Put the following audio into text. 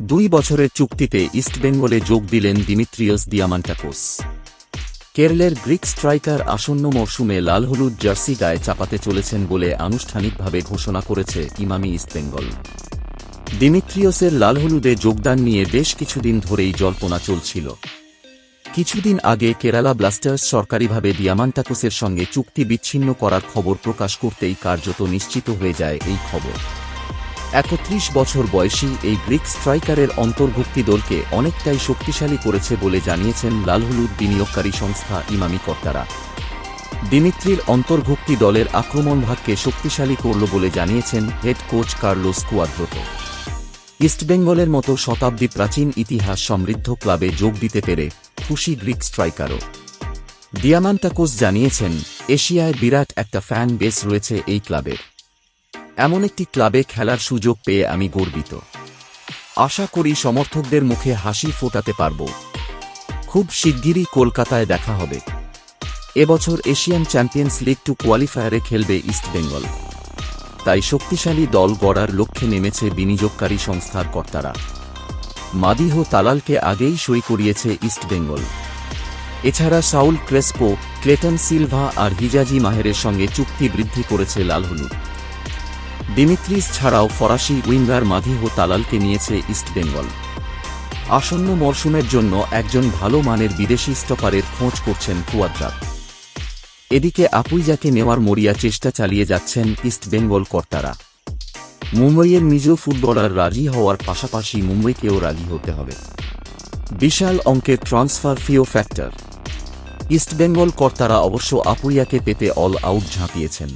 দুই বছরের চুক্তিতে ইস্টবেঙ্গলে যোগ দিলেন দিমিত্রিয়স দিয়ামান্টাকোস। কেরলের গ্রিক স্ট্রাইকার আসন্ন মরশুমে লাল হলুদ জার্সি গায়ে চাপাতে চলেছেন বলে আনুষ্ঠানিকভাবে ঘোষণা করেছে ইমামি ইস্টবেঙ্গল দিমিত্রিয়সের লাল হলুদে যোগদান নিয়ে বেশ কিছুদিন ধরেই জল্পনা চলছিল। কিছুদিন আগে কেরালা ব্লাস্টার্স সরকারিভাবে দিয়ামান্টাকোসের সঙ্গে চুক্তি বিচ্ছিন্ন করার খবর প্রকাশ করতেই কার্যত নিশ্চিত হয়ে যায় এই খবর। একত্রিশ বছর বয়সী এই গ্রিক স্ট্রাইকারের অন্তর্ভুক্তি দলকে অনেকটাই শক্তিশালী করেছে বলে জানিয়েছেন লালহলুদ বিনিয়োগকারী সংস্থা ইমামি কর্তারা। দিমিত্রির অন্তর্ভুক্তি দলের আক্রমণ ভাগকে শক্তিশালী করল বলে জানিয়েছেন হেড কোচ কার্লোস কুয়াদ্রোতো। ইস্টবেঙ্গলের মতো শতাব্দী প্রাচীন ইতিহাস সমৃদ্ধ ক্লাবে যোগ দিতে পেরে খুশি গ্রিক স্ট্রাইকারও। দিয়ামান্টাকোস জানিয়েছেন, এশিয়ায় বিরাট একটা ফ্যান বেস রয়েছে এই ক্লাবের। এমন একটি ক্লাবে খেলার সুযোগ পেয়ে আমি গর্বিত। আশা করি সমর্থকদের মুখে হাসি ফোটাতে পারব। খুব শিগগিরই কলকাতায় দেখা হবে। এবছর এশিয়ান চ্যাম্পিয়ন্স লিগ টু কোয়ালিফায়ারে খেলবে ইস্টবেঙ্গল তাই শক্তিশালী দল গড়ার লক্ষ্যে নেমেছে বিনিয়োগকারী সংস্থার কর্তারা। মাদিহ তালালকে আগেই সই করিয়েছে ইস্টবেঙ্গল এছাড়া সাউল ক্রেসপো, ক্লেটন সিলভা আর হিজাজি মাহেরের সঙ্গে চুক্তি বৃদ্ধি করেছে লালহলুদ দিমিত্রিস ছাড়াও ফরাসি উইঙ্গার মাধিহ তালালকে নিয়েছে ইস্টবেঙ্গল আসন্ন মরশুমের জন্য একজন ভালো মানের বিদেশি স্টপারের খোঁজ করছেন কুয়াদ্রাত। এদিকে আপুইজাকে নেওয়ার মরিয়া চেষ্টা চালিয়ে যাচ্ছেন ইস্টবেঙ্গল কর্তারা। মুম্বইয়ের মিজো ফুটবলার রাজি হওয়ার পাশাপাশি মুম্বইকেও রাজি হতে হবে। বিশাল অঙ্কের ট্রান্সফার ফিও ফ্যাক্টর। ইস্টবেঙ্গল কর্তারা অবশ্য আপুরিয়াকে পেতে অল আউট ঝাঁপিয়েছেন।